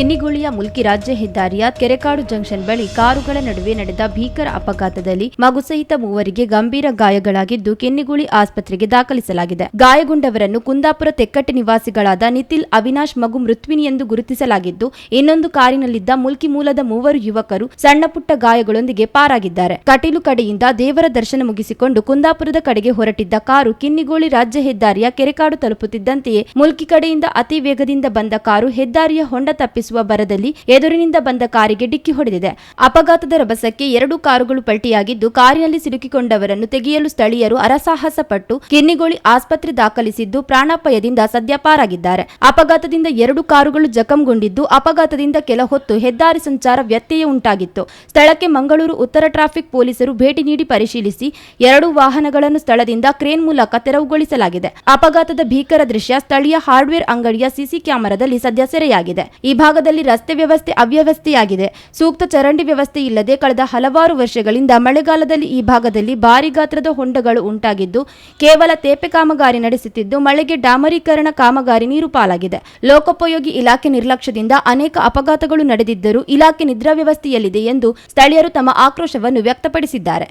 ಕಿನ್ನಿಗುಳಿಯ ಮುಲ್ಕಿ ರಾಜ್ಯ ಹೆದ್ದಾರಿಯ ಕೆರೆಕಾಡು ಜಂಕ್ಷನ್ ಬಳಿ ಕಾರುಗಳ ನಡುವೆ ನಡೆದ ಭೀಕರ ಅಪಘಾತದಲ್ಲಿ ಮಗು ಸಹಿತ ಮೂವರಿಗೆ ಗಂಭೀರ ಗಾಯಗಳಾಗಿದ್ದು ಕೆನ್ನಿಗುಳಿ ಆಸ್ಪತ್ರೆಗೆ ದಾಖಲಿಸಲಾಗಿದೆ. ಗಾಯಗೊಂಡವರನ್ನು ಕುಂದಾಪುರ ತೆಕ್ಕಟ್ಟೆ ನಿವಾಸಿಗಳಾದ ನಿತಿಲ್, ಅವಿನಾಶ್, ಮಗು ಮೃತ್ವಿನಿ ಎಂದು ಗುರುತಿಸಲಾಗಿದ್ದು, ಇನ್ನೊಂದು ಕಾರಿನಲ್ಲಿದ್ದ ಮುಲ್ಕಿ ಮೂಲದ ಮೂವರು ಯುವಕರು ಸಣ್ಣಪುಟ್ಟ ಗಾಯಗಳೊಂದಿಗೆ ಪಾರಾಗಿದ್ದಾರೆ. ಕಟೀಲು ಕಡೆಯಿಂದ ದೇವರ ದರ್ಶನ ಮುಗಿಸಿಕೊಂಡು ಕುಂದಾಪುರದ ಕಡೆಗೆ ಹೊರಟಿದ್ದ ಕಾರು ಕಿನ್ನಿಗೋಳಿ ರಾಜ್ಯ ಹೆದ್ದಾರಿಯ ಕೆರೆಕಾಡು ತಲುಪುತ್ತಿದ್ದಂತೆಯೇ ಮುಲ್ಕಿ ಕಡೆಯಿಂದ ಅತಿ ವೇಗದಿಂದ ಬಂದ ಕಾರು ಹೆದ್ದಾರಿಯ ಹೊಂಡ ತಪ್ಪಿಸುವ ಬರದಲ್ಲಿ ಎದುರಿನಿಂದ ಬಂದ ಕಾರಿಗೆ ಡಿಕ್ಕಿ ಹೊಡೆದಿದೆ. ಅಪಘಾತದ ರಭಸಕ್ಕೆ ಎರಡು ಕಾರುಗಳು ಪಲ್ಟಿಯಾಗಿದ್ದು, ಕಾರಿನಲ್ಲಿ ಸಿಲುಕಿಕೊಂಡವರನ್ನು ತೆಗೆಯಲು ಸ್ಥಳೀಯರು ಅರಸಾಹಸ ಪಟ್ಟು ಕಿನ್ನಿಗೋಳಿ ಆಸ್ಪತ್ರೆ ದಾಖಲಿಸಿದ್ದು, ಪ್ರಾಣಾಪಾಯದಿಂದ ಸದ್ಯ ಪಾರಾಗಿದ್ದಾರೆ. ಅಪಘಾತದಿಂದ ಎರಡು ಕಾರುಗಳು ಜಖಂಗೊಂಡಿದ್ದು, ಅಪಘಾತದಿಂದ ಕೆಲ ಹೊತ್ತು ಹೆದ್ದಾರಿ ಸಂಚಾರ ವ್ಯತ್ಯಯ ಉಂಟಾಗಿತ್ತು. ಸ್ಥಳಕ್ಕೆ ಮಂಗಳೂರು ಉತ್ತರ ಟ್ರಾಫಿಕ್ ಪೊಲೀಸರು ಭೇಟಿ ನೀಡಿ ಪರಿಶೀಲಿಸಿ ಎರಡು ವಾಹನಗಳನ್ನು ಸ್ಥಳದಿಂದ ಕ್ರೇನ್ ಮೂಲಕ ತೆರವುಗೊಳಿಸಲಾಗಿದೆ. ಅಪಘಾತದ ಭೀಕರ ದೃಶ್ಯ ಸ್ಥಳೀಯ ಹಾರ್ಡ್ವೇರ್ ಅಂಗಡಿಯ ಸಿಸಿ ಕ್ಯಾಮೆರಾದಲ್ಲಿ ಸದ್ಯ ಸೆರೆಯಾಗಿದೆ. ಈ ಭಾಗದಲ್ಲಿ ರಸ್ತೆ ವ್ಯವಸ್ಥೆ ಅವ್ಯವಸ್ಥೆಯಾಗಿದೆ. ಸೂಕ್ತ ಚರಂಡಿ ವ್ಯವಸ್ಥೆ ಇಲ್ಲದೆ ಕಳೆದ ಹಲವಾರು ವರ್ಷಗಳಿಂದ ಮಳೆಗಾಲದಲ್ಲಿ ಈ ಭಾಗದಲ್ಲಿ ಭಾರಿ ಗಾತ್ರದ ಹೊಂಡಗಳು ಉಂಟಾಗಿದ್ದು, ಕೇವಲ ತೇಪೆ ಕಾಮಗಾರಿ ನಡೆಸುತ್ತಿದ್ದು, ಮಳೆಗೆ ಡಾಮರೀಕರಣ ಕಾಮಗಾರಿ ನೀರು ಪಾಲಾಗಿದೆ. ಲೋಕೋಪಯೋಗಿ ಇಲಾಖೆ ನಿರ್ಲಕ್ಷ್ಯದಿಂದ ಅನೇಕ ಅಪಘಾತಗಳು ನಡೆದಿದ್ದರೂ ಇಲಾಖೆ ನಿದ್ರಾ ವ್ಯವಸ್ಥೆಯಲ್ಲಿದೆ ಎಂದು ಸ್ಥಳೀಯರು ತಮ್ಮ ಆಕ್ರೋಶವನ್ನು ವ್ಯಕ್ತಪಡಿಸಿದ್ದಾರೆ.